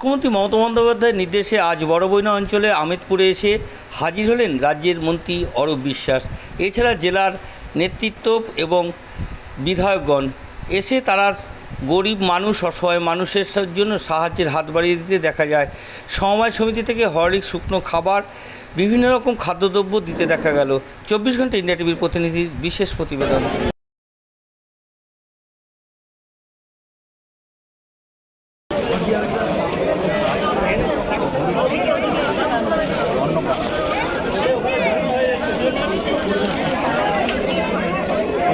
মুখ্যমন্ত্রী মমতা বন্দ্যোপাধ্যায়ের নির্দেশে আজ বড়বৈনা অঞ্চলে আমেদপুরে এসে হাজির হলেন রাজ্যের মন্ত্রী অরূপ বিশ্বাস। এছাড়া জেলার নেতৃত্ব এবং বিধায়কগণ এসে তারা গরিব মানুষ, অসহায় মানুষের জন্য সাহায্যের হাত বাড়িয়ে দিতে দেখা যায়। সমবায় সমিতি থেকে হরলিক শুকনো খাবার, বিভিন্ন রকম খাদ্যদ্রব্য দিতে দেখা গেল। চব্বিশ ঘণ্টা ইন্ডিয়া টিভির প্রতিনিধির বিশেষ প্রতিবেদন।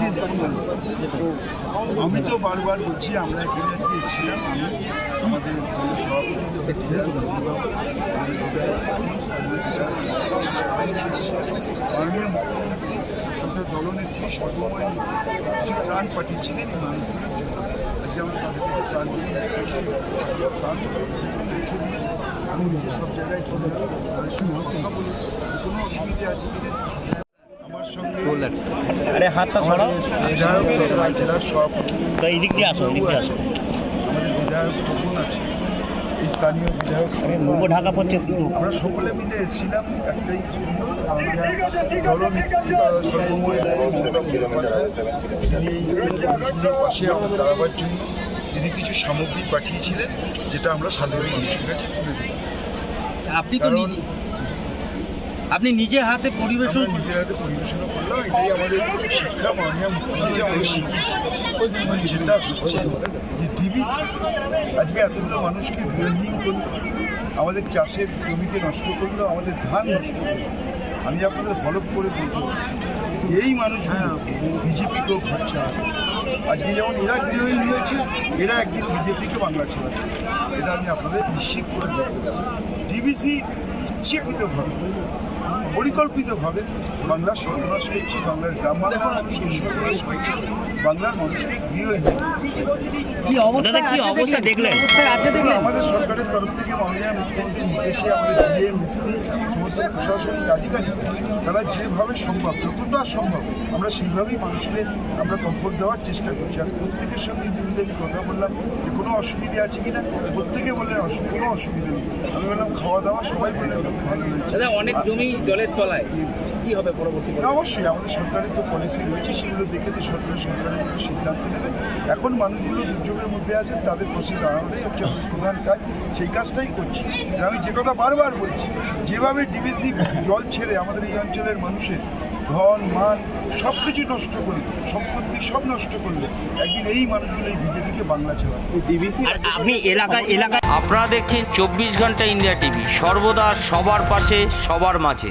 যাচ্ছে আমি তো বারবার বলছি আমরা এখানে এসেছিলাম আমি আমাদের সভাপতি দলনেত্রী সর্বময় কিছু প্রাণ পাঠিয়েছিলেন মানুষগুলোর জন্য আজকে আমরা তাদের থেকে প্রাণ সব আরে হাতটা আমাদের বিধায়ক আছে। স্থানীয় বিধায়ক মুখ ঢাকা পর্যন্ত আমরা সকলে মিলে এসেছিলাম একটাই পাশে দাঁড়াবার জন্য তিনি কিছু সামগ্রী পাঠিয়েছিলেন যেটা আমরা সাধারণ মানুষের কাছে তুলে দিই। আপনি তো কারণ আপনি নিজের হাতে পরিবেশন নিজের হাতে পরিবেশনা এটাই আমাদের শিক্ষা আজকে এতগুলো মানুষকে আমাদের চাষের জমিকে নষ্ট করল, আমাদের ধান নষ্ট করল। আমি আপনাদের হলপ করে বলব, এই মানুষগুলো বিজেপিকেও ছাড়াবে আজকে যেমন এরা গৃহহীন হয়েছে, এরা একদিন বিজেপিকে বাংলা ছড়াবে এটা আমি আপনাদের নিশ্চিত করে বলতে ডিবিসি ইচ্ছাকৃতভাবে পরিকল্পিতভাবে বাংলার সর্বনাশ করছে বাংলার গ্রাম সর্বনাশ করছে। বাংলার মানুষকে গৃহহীন কি অবস্থা দাদা, কি অবস্থা দেখলেন? আমাদের সরকারের তরফ থেকে মাননীয় মুখ্যমন্ত্রীর নির্দেশে আমাদের ডিএম এসপি সমস্ত প্রশাসনিক আধিকারিক তারা যেভাবে সম্ভব যতটা সম্ভব আমরা সেইভাবেই মানুষকে আমরা কমফোর্ট দেওয়ার চেষ্টা করছি। আর প্রত্যেকের সঙ্গে মিলিয়ে আমি কথা বললাম যে কোনো অসুবিধে আছে কিনা প্রত্যেকে বললেন কোনো অসুবিধা নেই। আমি বললাম খাওয়া দাওয়া সবাই বললেন ভালো হয়েছে অনেক জমি জলের তলায়। কি হবে পরবর্তী না, অবশ্যই আমাদের সরকারের তো পলিসি রয়েছে সেগুলো দেখে তো সরকার সরকারের মধ্যে সিদ্ধান্ত নেবে। এখন মানুষগুলো দুর্যোগের মধ্যে আছেন তাদের পাশে দাঁড়ানোটাই হচ্ছে আমাদের প্রধান কাজ। সেই কাজটাই করছি। আমি যে কথা বারবার বলছি যেভাবে ডিবিসি জল ছেড়ে আমাদের এই অঞ্চলের মানুষের ধন মান সব কিছু নষ্ট করে সম্পত্তি সব নষ্ট করলে একদিন এই মানুষগুলো এই বিজেপিকে বাংলা ছেড়া ডিবিসি আপনি এলাকায় এলাকায় আপনারা দেখছেন চব্বিশ ঘণ্টা ইন্ডিয়া টিভি সর্বদা সবার পাশে সবার মাঝে।